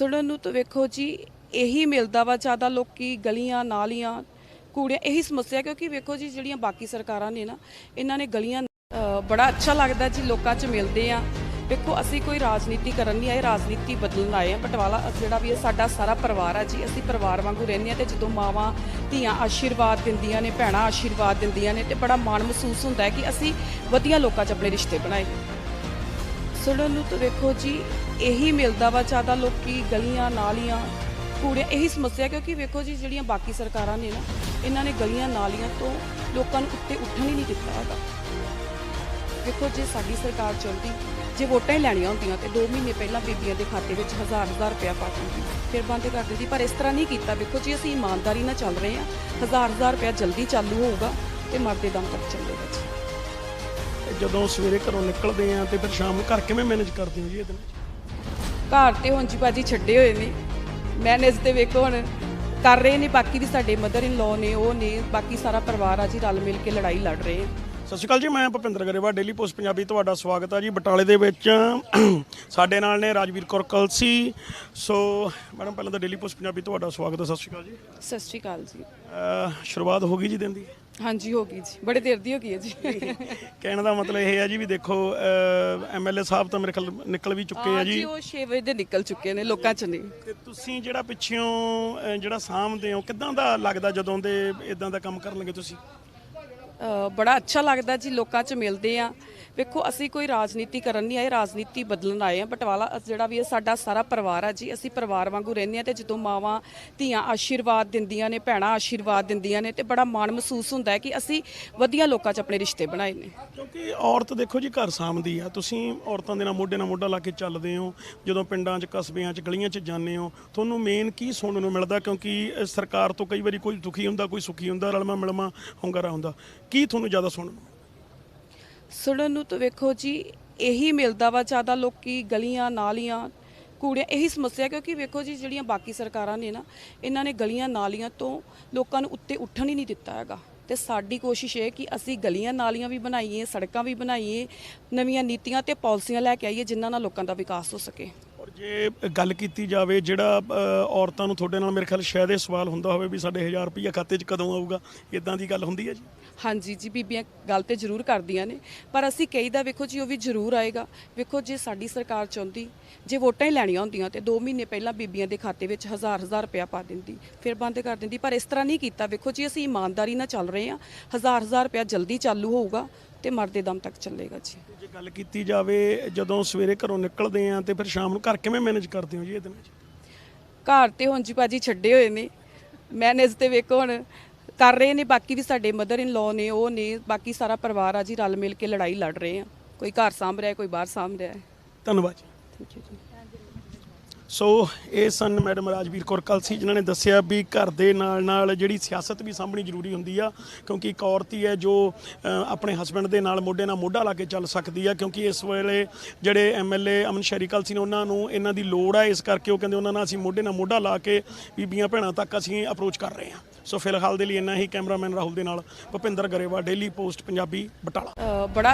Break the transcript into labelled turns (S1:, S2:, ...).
S1: ਸੁਣਨ ਨੂੰ ਤਾਂ ਵੇਖੋ ਜੀ ਇਹੀ ਮਿਲਦਾ ਵਾ ਜ਼ਿਆਦਾ ਲੋਕੀ ਗਲੀਆਂ ਨਾਲੀਆਂ ਕੂੜਿਆਂ ਇਹੀ ਸਮੱਸਿਆ ਕਿਉਂਕਿ ਵੇਖੋ ਜੀ ਜਿਹੜੀਆਂ ਬਾਕੀ ਸਰਕਾਰਾਂ ਨੇ ਨਾ ਇਹਨਾਂ ਨੇ ਗਲੀਆਂ ਅ, ਬੜਾ ਅੱਛਾ ਲੱਗਦਾ ਜੀ ਲੋਕਾਂ 'ਚ ਮਿਲਦੇ ਆ। ਵੇਖੋ ਅਸੀਂ ਕੋਈ ਰਾਜਨੀਤੀ ਕਰਨ ਨਹੀਂ ਆਏ ਰਾਜਨੀਤੀ ਬਦਲਣ ਆਏ ਆ ਬਟਵਾਲਾ ਜਿਹੜਾ ਵੀ ਹੈ ਸਾਡਾ ਸਾਰਾ ਪਰਿਵਾਰ ਆ ਜੀ ਅਸੀਂ ਪਰਿਵਾਰ ਵਾਂਗੂ ਰਹਿੰਦੇ ਆ ਤੇ ਜਦੋਂ ਮਾਵਾਂ ਧੀਆਂ ਆਸ਼ੀਰਵਾਦ ਦਿੰਦੀਆਂ ਨੇ ਭੈਣਾਂ ਆਸ਼ੀਰਵਾਦ ਦਿੰਦੀਆਂ ਨੇ ਤੇ ਬੜਾ ਮਾਣ ਮਹਿਸੂਸ ਹੁੰਦਾ ਹੈ ਕਿ ਅਸੀਂ ਵਧੀਆ ਲੋਕਾਂ 'ਚ ਆਪਣੇ ਰਿਸ਼ਤੇ ਬਣਾਏ। ਸੁਣਨ ਨੂੰ ਤਾਂ ਵੇਖੋ ਜੀ ਇਹੀ ਮਿਲਦਾ ਵਾ ਜ਼ਿਆਦਾ ਲੋਕੀ ਗਲੀਆਂ, ਨਾਲੀਆਂ, ਕੂੜਿਆਂ, ਇਹੀ ਸਮੱਸਿਆ ਕਿਉਂਕਿ ਵੇਖੋ ਜੀ, ਜਿਹੜੀਆਂ ਬਾਕੀ ਸਰਕਾਰਾਂ ਨੇ ਨਾ, ਇਹਨਾਂ ਨੇ ਗਲੀਆਂ, ਨਾਲੀਆਂ ਤੋਂ ਲੋਕਾਂ ਨੂੰ ਉੱਤੇ ਉੱਠਣ ਹੀ ਨਹੀਂ ਦਿੱਤਾ ਹੈਗਾ। ਵੇਖੋ ਜੇ ਸਾਡੀ ਸਰਕਾਰ ਚਲਦੀ, ਜੇ ਵੋਟਾਂ ਹੀ ਲੈਣੀਆਂ ਹੁੰਦੀਆਂ ਤੇ 2 ਮਹੀਨੇ ਪਹਿਲਾਂ ਬੀਬੀਆਂ ਦੇ ਖਾਤੇ ਵਿੱਚ ਹਜ਼ਾਰ ਹਜ਼ਾਰ ਰੁਪਇਆ ਪਾ ਦਿੰਦੀ, ਫਿਰ ਬੰਦ ਕਰ ਦਿੰਦੀ। ਪਰ ਇਸ ਤਰ੍ਹਾਂ ਨਹੀਂ ਕੀਤਾ। ਵੇਖੋ ਜੀ, ਅਸੀਂ ਇਮਾਨਦਾਰੀ ਨਾਲ ਚੱਲ ਰਹੇ ਹਾਂ। ਹਜ਼ਾਰ ਹਜ਼ਾਰ ਰੁਪਇਆ ਜਲਦੀ ਚਾਲੂ ਹੋਊਗਾ ਤੇ ਮਰਦੇ ਦਮ ਤੱਕ ਚੱਲੇਗਾ ਜੀ।
S2: ਜਦੋਂ ਸਵੇਰੇ ਘਰੋਂ ਨਿਕਲਦੇ ਆ ਤੇ ਫਿਰ ਸ਼ਾਮ ਨੂੰ ਘਰ ਕਿਵੇਂ ਮੈਨੇਜ ਕਰਦੇ ਹੋ ਜੀ ਇਹਦੇ ਨਾਲ?
S1: ਘਰ ਤੇ ਹੁਣ ਜੀ ਬਾਜੀ ਛੱਡੇ ਹੋਏ ਨੇ। ਮੈਨੇਜ ਤੇ ਵੇਖੋ ਹੁਣ ਕਰ ਰਹੇ ਨੇ ਬਾਕੀ ਵੀ ਸਾਡੇ ਮਦਰ ਇਨ ਲਾਅ ਨੇ ਉਹ ਨੇ ਬਾਕੀ ਸਾਰਾ ਪਰਿਵਾਰ ਆ ਜੀ ਰਲ ਮਿਲ ਕੇ ਲੜਾਈ ਲੜ ਰਹੇ ਆ
S2: ਸਤਿ ਸ਼੍ਰੀ ਅਕਾਲ ਜੀ ਮੈਂ ਭੁਪਿੰਦਰ ਗਰੇਵਾ ਡੇਲੀ ਪੋਸਟ ਪੰਜਾਬੀ ਤੁਹਾਡਾ ਸਵਾਗਤ ਹੈ ਜੀ। ਬਟਾਲੇ ਦੇ ਵਿੱਚ ਸਾਡੇ ਨਾਲ ਨੇ ਰਾਜਵੀਰ ਕੌਰ ਕਲਸੀ। ਸੋ ਮੈਡਮ ਪਹਿਲਾਂ ਤਾਂ ਡੇਲੀ ਪੋਸਟ ਪੰਜਾਬੀ ਤੁਹਾਡਾ ਸਵਾਗਤ ਹੈ ਸਤਿ ਸ਼੍ਰੀ ਅਕਾਲ ਜੀ।
S1: ਸਤਿ ਸ਼੍ਰੀ ਅਕਾਲ ਜੀ।
S2: ਸ਼ੁਰੂਆਤ ਹੋ ਗਈ ਜੀ ਦਿਨ ਦੀ?
S1: ਹਾਂਜੀ ਹੋ ਗਈ ਜੀ। ਬੜੇ ਦੇਰ ਦੀ ਹੋ ਗਈ ਹੈ ਜੀ।
S2: ਕਹਿਣ ਦਾ ਮਤਲਬ ਇਹ ਹੈ ਜੀ ਵੀ ਦੇਖੋ ਐਮਐਲਏ ਸਾਹਿਬ ਤਾਂ ਮੇਰੇ ਖਿਆਲ ਨਿਕਲ ਵੀ ਚੁੱਕੇ ਆ ਜੀ।
S1: ਜੀ ਉਹ 6 ਵਜੇ ਦੇ ਨਿਕਲ ਚੁੱਕੇ ਨੇ ਲੋਕਾਂ ਚ ਨਹੀਂ।
S2: ਤੇ ਤੁਸੀਂ ਜਿਹੜਾ ਪਿੱਛੋਂ ਅਹ, ਜਿਹੜਾ ਸਾਂਭਦੇ ਹੋ ਕਿਦਾਂ ਦਾ ਲੱਗਦਾ ਜਦੋਂ ਦੇ ਇਦਾਂ ਦਾ ਕੰਮ ਕਰਨ ਲੱਗੇ ਤੁਸੀਂ?
S1: ਬੜਾ ਅੱਛਾ ਲੱਗਦਾ ਜੀ ਲੋਕਾਂ 'ਚ ਮਿਲਦੇ ਆ। ਵੇਖੋ, ਅਸੀਂ ਕੋਈ ਰਾਜਨੀਤੀ ਕਰਨ ਨਹੀਂ ਆਏ, ਰਾਜਨੀਤੀ ਬਦਲਣ ਆਏ ਆ। ਬਟਵਾਲਾ ਜਿਹੜਾ ਵੀ ਹੈ ਸਾਡਾ ਸਾਰਾ ਪਰਿਵਾਰ ਆ ਜੀ, ਅਸੀਂ ਪਰਿਵਾਰ ਵਾਂਗੂ ਰਹਿੰਦੇ ਆ ਤੇ ਜਦੋਂ ਮਾਵਾਂ ਧੀਆਂ ਆਸ਼ੀਰਵਾਦ ਦਿੰਦੀਆਂ ਨੇ, ਭੈਣਾਂ ਆਸ਼ੀਰਵਾਦ ਦਿੰਦੀਆਂ ਨੇ ਤੇ ਬੜਾ ਮਾਣ ਮਹਿਸੂਸ ਹੁੰਦਾ ਹੈ ਕਿ ਅਸੀਂ ਵਧੀਆ ਲੋਕਾਂ 'ਚ ਆਪਣੇ ਰਿਸ਼ਤੇ ਬਣਾਏ ਨੇ।
S2: ਕਿਉਂਕਿ ਔਰਤ ਦੇਖੋ ਜੀ, ਘਰ ਸਾਂਭਦੀ ਆ। ਤੁਸੀਂ ਔਰਤਾਂ ਦੇ ਨਾਲ ਮੋਢੇ ਨਾਲ ਮੋਢਾ ਲਾ ਕੇ ਚੱਲਦੇ ਹੋ, ਜਦੋਂ ਪਿੰਡਾਂ 'ਚ, ਕਸਬਿਆਂ 'ਚ, ਗਲੀਆਂ 'ਚ ਜਾਂਦੇ ਹੋ, ਤੁਹਾਨੂੰ ਮੇਨ ਕੀ ਸੁਣਨ ਨੂੰ ਮਿਲਦਾ? ਕਿਉਂਕਿ ਸਰਕਾਰ ਤੋਂ ਕਈ ਵਾਰੀ ਕੋਈ ਦੁਖੀ ਹੁੰਦਾ, ਕੋਈ ਸੁਖੀ ਹੁੰਦਾ ਰਲਮਾ ਮਿਲਮਾ ਹੁੰਗਾਰਾ ਹੁੰਦਾ। ਕੀ ਤੁਹਾਨੂੰ ਜ਼ਿਆਦਾ ਸੁਣਨ ਨੂੰ
S1: ਸੁਣਨ ਨੂੰ ਤਾਂ ਵੇਖੋ ਜੀ, ਇਹੀ ਮਿਲਦਾ ਵਾ ਜ਼ਿਆਦਾ ਲੋਕੀ ਗਲੀਆਂ, ਨਾਲੀਆਂ, ਕੂੜਿਆਂ, ਇਹੀ ਸਮੱਸਿਆ ਕਿਉਂਕਿ ਵੇਖੋ ਜੀ, ਜਿਹੜੀਆਂ ਬਾਕੀ ਸਰਕਾਰਾਂ ਨੇ ਨਾ, ਇਹਨਾਂ ਨੇ ਗਲੀਆਂ, ਨਾਲੀਆਂ ਤੋਂ ਲੋਕਾਂ ਨੂੰ ਉੱਤੇ ਉੱਠਣ ਹੀ ਨਹੀਂ ਦਿੱਤਾ ਹੈਗਾ। ਤੇ ਸਾਡੀ ਕੋਸ਼ਿਸ਼ ਇਹ ਕਿ ਅਸੀਂ ਗਲੀਆਂ, ਨਾਲੀਆਂ ਵੀ ਬਣਾਈਏ, ਸੜਕਾਂ ਵੀ ਬਣਾਈਏ, ਨਵੀਆਂ ਨੀਤੀਆਂ ਤੇ ਪਾਲਿਸੀਆਂ ਲੈ ਕੇ ਆਈਏ, ਜਿਨ੍ਹਾਂ ਨਾਲ ਲੋਕਾਂ ਦਾ ਵਿਕਾਸ ਹੋ ਸਕੇ।
S2: ਔਰ ਜੇ ਗੱਲ ਕੀਤੀ ਜਾਵੇ ਜਿਹੜਾ ਔਰਤਾਂ ਨੂੰ ਤੁਹਾਡੇ ਨਾਲ ਮੇਰੇ ਖਿਆਲ ਸ਼ਾਇਦ ਇਹ ਸਵਾਲ ਹੁੰਦਾ ਹੋਵੇ ਵੀ ਸਾਡੇ 1000 ਰੁਪਈਆ ਖਾਤੇ 'ਚ ਕਦੋਂ ਆਊਗਾ, ਇਦਾਂ ਦੀ ਗੱਲ ਹੁੰਦੀ ਹੈ ਜੀ?
S1: ਹਾਂਜੀ ਜੀ, ਬੀਬੀਆਂ ਗੱਲ ਤੇ ਜ਼ਰੂਰ ਕਰਦੀਆਂ ਨੇ, ਪਰ ਅਸੀਂ ਕਹੀਦਾ ਵੇਖੋ ਜੀ, ਉਹ ਵੀ ਜ਼ਰੂਰ ਆਏਗਾ। ਵੇਖੋ ਜੇ ਸਾਡੀ ਸਰਕਾਰ ਚਾਹੁੰਦੀ, ਜੇ ਵੋਟਾਂ ਹੀ ਲੈਣੀਆਂ ਹੁੰਦੀਆਂ ਤੇ 2 ਮਹੀਨੇ ਪਹਿਲਾਂ ਬੀਬੀਆਂ ਦੇ ਖਾਤੇ ਵਿੱਚ ਹਜ਼ਾਰ ਹਜ਼ਾਰ ਰੁਪਇਆ ਪਾ ਦਿੰਦੀ, ਫਿਰ ਬੰਦ ਕਰ ਦਿੰਦੀ, ਪਰ ਇਸ ਤਰ੍ਹਾਂ ਨਹੀਂ ਕੀਤਾ। ਵੇਖੋ ਜੀ, ਅਸੀਂ ਇਮਾਨਦਾਰੀ ਨਾਲ ਚੱਲ ਰਹੇ ਹਾਂ, ਹਜ਼ਾਰ ਹਜ਼ਾਰ ਰੁਪਇਆ ਜਲਦੀ ਚਾਲੂ ਹੋਊਗਾ ਤੇ ਮਰਦੇ ਦਮ ਤੱਕ ਚੱਲੇਗਾ ਜੀ।
S2: ਜੇ ਗੱਲ ਕੀਤੀ ਜਾਵੇ ਜਦੋਂ ਸਵੇਰੇ ਘਰੋਂ ਨਿਕਲਦੇ ਆ ਤੇ ਫਿਰ ਸ਼ਾਮ ਨੂੰ ਘਰ ਕਿਵੇਂ ਮੈਨੇਜ ਕਰਦੇ ਹੋ ਜੀ ਇਹਦੇ ਵਿੱਚ
S1: ਘਰ ਤੇ ਹੁਣ ਜੀ ਭਾਜੀ ਛੱਡੇ ਹੋਏ ਨੇ। ਮੈਨੇਜ ਤੇ ਵੇਖੋ ਹੁਣ ਕਰ ਰਹੇ ਨੇ ਬਾਕੀ ਵੀ ਸਾਡੇ ਮਦਰ ਇਨ ਲਾਅ ਨੇ ਉਹ ਨੇ ਬਾਕੀ ਸਾਰਾ ਪਰਿਵਾਰ ਆ ਜੀ ਰਲ ਮਿਲ ਕੇ ਲੜਾਈ ਲੜ ਰਹੇ ਆ। ਕੋਈ ਘਰ ਸਾਂਭ ਰਿਹਾ ਕੋਈ ਬਾਹਰ ਸਾਂਭ ਰਿਹਾ।
S2: ਧੰਨਵਾਦ ਜੀ।
S1: Thank you ji.
S2: ਸੋ ਇਹ ਸਨ ਮੈਡਮ ਰਾਜਵੀਰ ਕੌਰ ਕਲਸੀ, ਜਿਨ੍ਹਾਂ ਨੇ ਦੱਸਿਆ ਵੀ ਘਰ ਦੇ ਨਾਲ ਨਾਲ ਜਿਹੜੀ ਸਿਆਸਤ ਵੀ ਸਾਂਭਣੀ ਜ਼ਰੂਰੀ ਹੁੰਦੀ ਆ, ਕਿਉਂਕਿ ਇੱਕ ਔਰਤ ਹੀ ਹੈ ਜੋ ਆਪਣੇ ਹਸਬੰਡ ਦੇ ਨਾਲ ਮੋਢੇ ਨਾਲ ਮੋਢਾ ਲਾ ਕੇ ਚੱਲ ਸਕਦੀ ਆ, ਕਿਉਂਕਿ ਇਸ ਵੇਲੇ ਜਿਹੜੇ ਐਮਐਲਏ ਅਮਨ ਸ਼ੈਰੀ ਕਲਸੀ ਨੇ ਉਹਨਾਂ ਨੂੰ ਇਹਨਾਂ ਦੀ ਲੋੜ ਆ, ਇਸ ਕਰਕੇ ਉਹ ਕਹਿੰਦੇ ਉਹਨਾਂ ਨਾਲ ਅਸੀਂ ਮੋਢੇ ਨਾਲ ਮੋਢਾ ਲਾ ਕੇ ਬੀਬੀਆਂ ਭੈਣਾਂ ਤੱਕ ਅਸੀਂ ਅਪਰੋਚ ਕਰ ਰਹੇ ਹਾਂ। ਸੋ ਫਿਲਹਾਲ ਦੇ ਲਈ ਇੰਨਾ ਹੀ, ਕੈਮਰਾਮੈਨ ਰਾਹੁਲ ਦੇ ਨਾਲ ਭੁਪਿੰਦਰ ਗਰੇਵਾ ਡੇਲੀ ਪੋਸਟ ਪੰਜਾਬੀ ਬਟਾਲਾ।
S1: ਬੜਾ